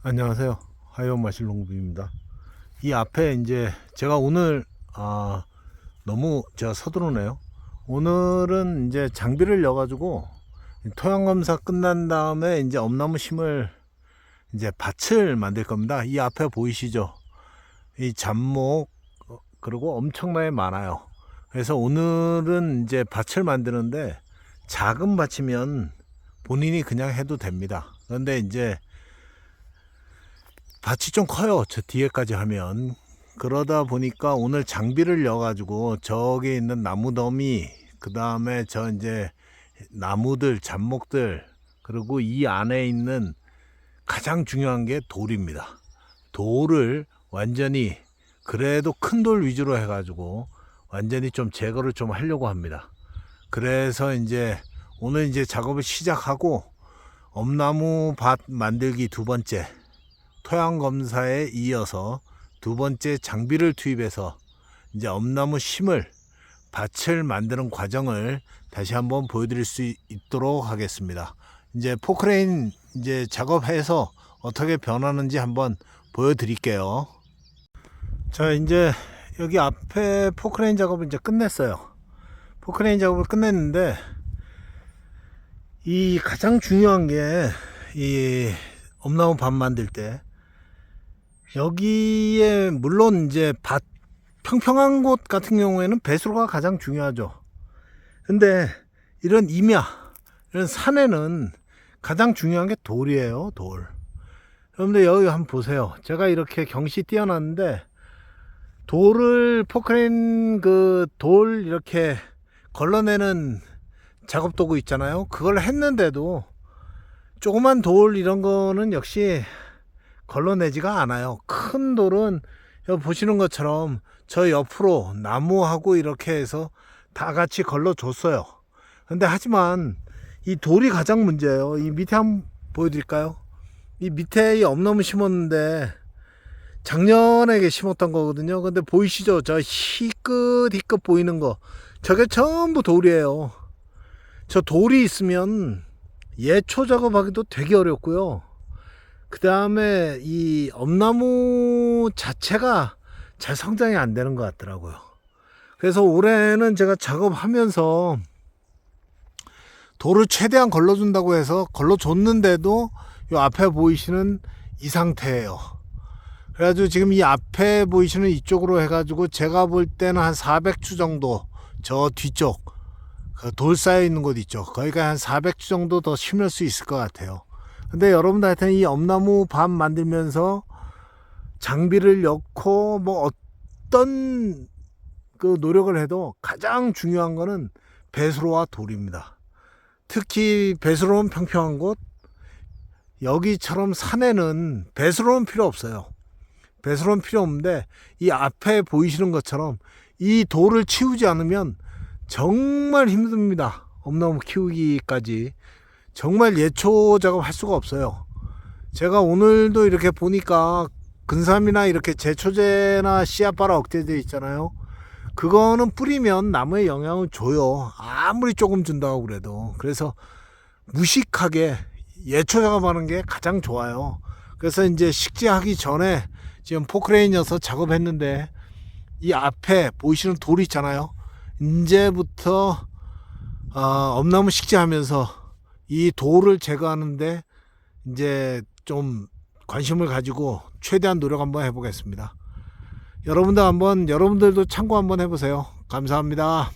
안녕하세요. 하이원 마실농부입니다. 이 앞에 이제 제가 오늘 아 너무 제가 서두르네요. 오늘은 이제 장비를 여가지고 토양 검사 끝난 다음에 이제 엄나무 심을 이제 밭을 만들 겁니다. 이 앞에 보이시죠? 이 잡목 어, 그리고 엄청나게 많아요. 그래서 오늘은 이제 밭을 만드는데 작은 밭이면 본인이 그냥 해도 됩니다. 그런데 이제 밭이 좀 커요. 저 뒤에까지 하면. 그러다 보니까 오늘 장비를 여가지고 저기 있는 나무 더미, 그 다음에 저 이제 나무들, 잡목들, 그리고 이 안에 있는 가장 중요한 게 돌입니다. 돌을 완전히 그래도 큰 돌 위주로 해가지고 완전히 좀 제거를 좀 하려고 합니다. 그래서 이제 오늘 이제 작업을 시작하고 엄나무 밭 만들기 두 번째 토양 검사에 이어서 두 번째 장비를 투입해서 이제 엄나무 심을 밭을 만드는 과정을 다시 한번 보여드릴 수 있도록 하겠습니다. 이제 포크레인 이제 작업해서 어떻게 변하는지 한번 보여드릴게요. 자 이제 여기 앞에 포크레인 작업을 이제 끝냈어요. 포크레인 작업을 끝냈는데 이 가장 중요한 게 이 엄나무 밭 만들 때 여기에 물론 이제 밭 평평한 곳 같은 경우에는 배수로가 가장 중요하죠. 근데 이런 임야, 이런 산에는 가장 중요한 게 돌이에요, 돌. 여러분들 여기 한번 보세요. 제가 이렇게 경시 띄어놨는데 돌을 포크레인 그 돌 이렇게 걸러내는 작업 도구 있잖아요. 그걸 했는데도 조그만 돌 이런 거는 역시 걸러내지가 않아요. 큰 돌은 보시는 것처럼 저 옆으로 나무하고 이렇게 해서 다 같이 걸러줬어요. 근데 하지만 이 돌이 가장 문제예요. 이 밑에 한번 보여드릴까요? 이 밑에 이 엄나무 심었는데 작년에 심었던 거거든요. 근데 보이시죠? 저 희끗 희끗 보이는 거. 저게 전부 돌이에요. 저 돌이 있으면 예초 작업하기도 되게 어렵고요. 그 다음에 이 엄나무 자체가 잘 성장이 안 되는 것 같더라고요. 그래서 올해는 제가 작업하면서 돌을 최대한 걸러준다고 해서 걸러줬는데도 이 앞에 보이시는 이 상태예요. 그래가지고 지금 이 앞에 보이시는 이쪽으로 해가지고 제가 볼 때는 한 400추 정도 저 뒤쪽 그 돌 쌓여 있는 곳 있죠. 거기가 한 400추 정도 더 심을 수 있을 것 같아요. 근데 여러분들 하여튼 이 엄나무 밥 만들면서 장비를 넣고 뭐 어떤 그 노력을 해도 가장 중요한 거는 배수로와 돌입니다. 특히 배수로는 평평한 곳 여기처럼 산에는 배수로는 필요 없어요. 배수로는 필요 없는데 이 앞에 보이시는 것처럼 이 돌을 치우지 않으면 정말 힘듭니다. 엄나무 키우기까지 정말 예초 작업 할 수가 없어요. 제가 오늘도 이렇게 보니까 근삼이나 이렇게 제초제나 씨앗바라 억제제 있잖아요. 그거는 뿌리면 나무에 영향을 줘요. 아무리 조금 준다고 그래도. 그래서 무식하게 예초 작업하는 게 가장 좋아요. 그래서 이제 식재하기 전에 지금 포크레인이어서 작업했는데 이 앞에 보이시는 돌 있잖아요. 이제부터 어, 엄나무 식재하면서 이 돌을 제거하는데 이제 좀 관심을 가지고 최대한 노력 한번 해보겠습니다. 여러분들 한번 여러분들도 참고 한번 해보세요. 감사합니다.